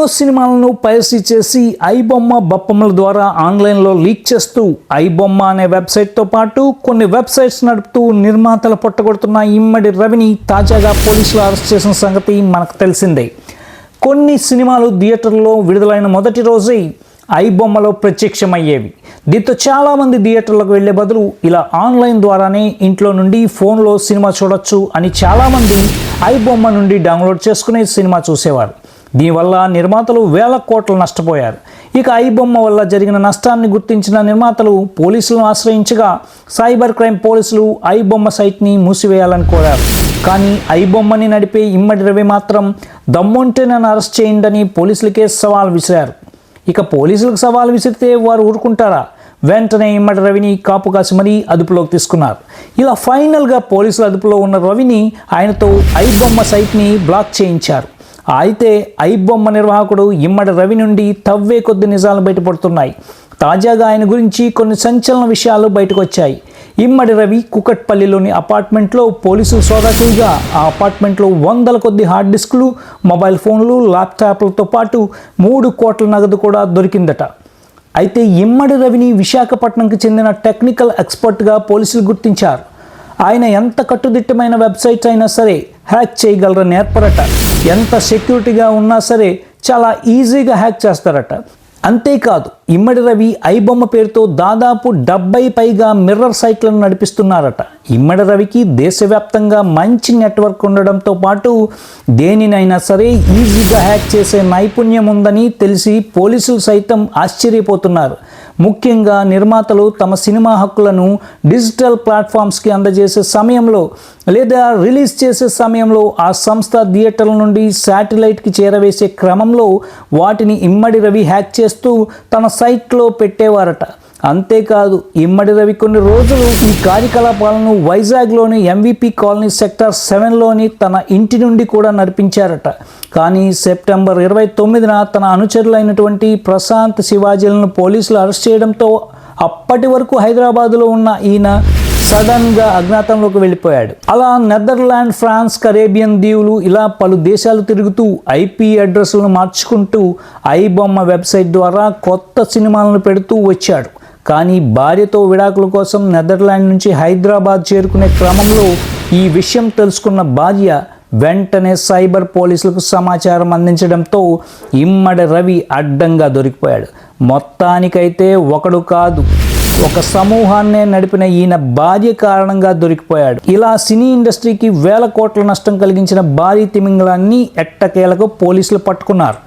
ఎన్నో సినిమాలను పైరసీ చేసి ఐబొమ్మ బొప్పమ్మల ద్వారా ఆన్లైన్లో లీక్ చేస్తూ ఐబొమ్మ అనే వెబ్సైట్తో పాటు కొన్ని వెబ్సైట్స్ నడుపుతూ నిర్మాతలు పొట్టగొడుతున్న ఇమ్మడి రవిని తాజాగా పోలీసులు అరెస్ట్ చేసిన సంగతి మనకు తెలిసిందే. కొన్ని సినిమాలు థియేటర్లో విడుదలైన మొదటి రోజే ఐబొమ్మలో ప్రత్యక్షమయ్యేవి. దీంతో చాలామంది థియేటర్లకు వెళ్ళే బదులు ఇలా ఆన్లైన్ ద్వారానే ఇంట్లో నుండి ఫోన్లో సినిమా చూడొచ్చు అని చాలామంది ఐబొమ్మ నుండి డౌన్లోడ్ చేసుకునే సినిమా చూసేవారు. దీనివల్ల నిర్మాతలు వేల కోట్లు నష్టపోయారు. ఇక ఐబొమ్మ వల్ల జరిగిన నష్టాన్ని గుర్తించిన నిర్మాతలు పోలీసులను ఆశ్రయించగా సైబర్ క్రైమ్ పోలీసులు ఐబొమ్మ సైట్ని మూసివేయాలని కోరారు. కానీ ఐబొమ్మని నడిపే ఇమ్మడి రవి మాత్రం దమ్ముంటే నన్ను అరెస్ట్ చేయండి పోలీసులకే సవాల్ విసిరారు. ఇక పోలీసులకు సవాల్ విసిరితే వారు ఊరుకుంటారా? వెంటనే ఇమ్మడి రవిని కాపు కాసి మరీ అదుపులోకి తీసుకున్నారు. ఇలా ఫైనల్గా పోలీసుల అదుపులో ఉన్న రవిని ఆయనతో ఐబొమ్మ సైట్ని బ్లాక్ చేయించారు. అయితే ఐబొమ్మ నిర్వాహకుడు ఇమ్మడి రవి నుండి తవ్వే కొద్ది నిజాలు బయటపడుతున్నాయి. తాజాగా ఆయన గురించి కొన్ని సంచలన విషయాలు బయటకు వచ్చాయి ఇమ్మడి రవి కుకట్పల్లిలోని అపార్ట్మెంట్లో పోలీసులు సోదా చేయగా ఆ అపార్ట్మెంట్లో వందల కొద్ది హార్డ్ డిస్కులు మొబైల్ ఫోన్లు ల్యాప్టాప్లతో పాటు మూడు కోట్ల నగదు కూడా దొరికిందట. అయితే ఇమ్మడి రవిని విశాఖపట్నంకి చెందిన టెక్నికల్ ఎక్స్పర్ట్గా పోలీసులు గుర్తించారు. ఆయన ఎంత కట్టుదిట్టమైన వెబ్సైట్స్ అయినా సరే హ్యాక్ చేయగలరని ఏర్పడట. ఎంత సెక్యూరిటీగా ఉన్నా సరే చాలా ఈజీగా హ్యాక్ చేస్తారట. అంతేకాదు ఇమ్మడి రవి ఐబొమ్మ పేరుతో దాదాపు డెబ్బై పైగా మిర్రర్ సైట్లను నడిపిస్తున్నారట. ఇమ్మడి రవికి దేశవ్యాప్తంగా మంచి నెట్వర్క్ ఉండడంతో పాటు దేనినైనా సరే ఈజీగా హ్యాక్ చేసే నైపుణ్యం ఉందని తెలిసి పోలీసులు సైతం ఆశ్చర్యపోతున్నారు. ముఖ్యంగా నిర్మాతలు తమ సినిమా హక్కులను డిజిటల్ ప్లాట్ఫామ్స్కి అందజేసే సమయంలో లేదా రిలీజ్ చేసే సమయంలో ఆ సంస్థ థియేటర్ల నుండి శాటిలైట్కి చేరవేసే క్రమంలో వాటిని ఇమ్మడి రవి హ్యాక్ చేస్తూ తన సైట్లో పెట్టేవారట. అంతేకాదు ఇమ్మడి రవి కొన్ని రోజులు ఈ కార్యకలాపాలను వైజాగ్లోని ఎంవిపి కాలనీ సెక్టర్ సెవెన్లోని తన ఇంటి నుండి కూడా నడిపించారట. కానీ సెప్టెంబర్ ఇరవై తొమ్మిదిన తన అనుచరులైనటువంటి ప్రశాంత్ శివాజీలను పోలీసులు అరెస్ట్ చేయడంతో అప్పటి వరకు హైదరాబాదులో ఉన్న ఈయన సడన్గా అజ్ఞాతంలోకి వెళ్ళిపోయాడు. అలా నెదర్లాండ్ ఫ్రాన్స్ కరేబియన్ దీవులు ఇలా పలు దేశాలు తిరుగుతూ ఐపీ అడ్రస్లను మార్చుకుంటూ ఐబొమ్మ వెబ్సైట్ ద్వారా కొత్త సినిమాలను పెడుతూ వచ్చాడు. కానీ భార్యతో విడాకుల కోసం నెదర్లాండ్ నుంచి హైదరాబాద్ చేరుకునే క్రమంలో ఈ విషయం తెలుసుకున్న భార్య వెంటనే సైబర్ పోలీసులకు సమాచారం అందించడంతో ఇమ్మడి రవి అడ్డంగా దొరికిపోయాడు. మొత్తానికైతే ఒకడు కాదు ఒక సమూహాన్నే నడిపిన ఈయన భార్య కారణంగా దొరికిపోయాడు ఇలా సినీ ఇండస్ట్రీకి వేల కోట్ల నష్టం కలిగించిన భారీ తిమింగళాన్ని ఎట్టకేలకు పోలీసులు పట్టుకున్నారు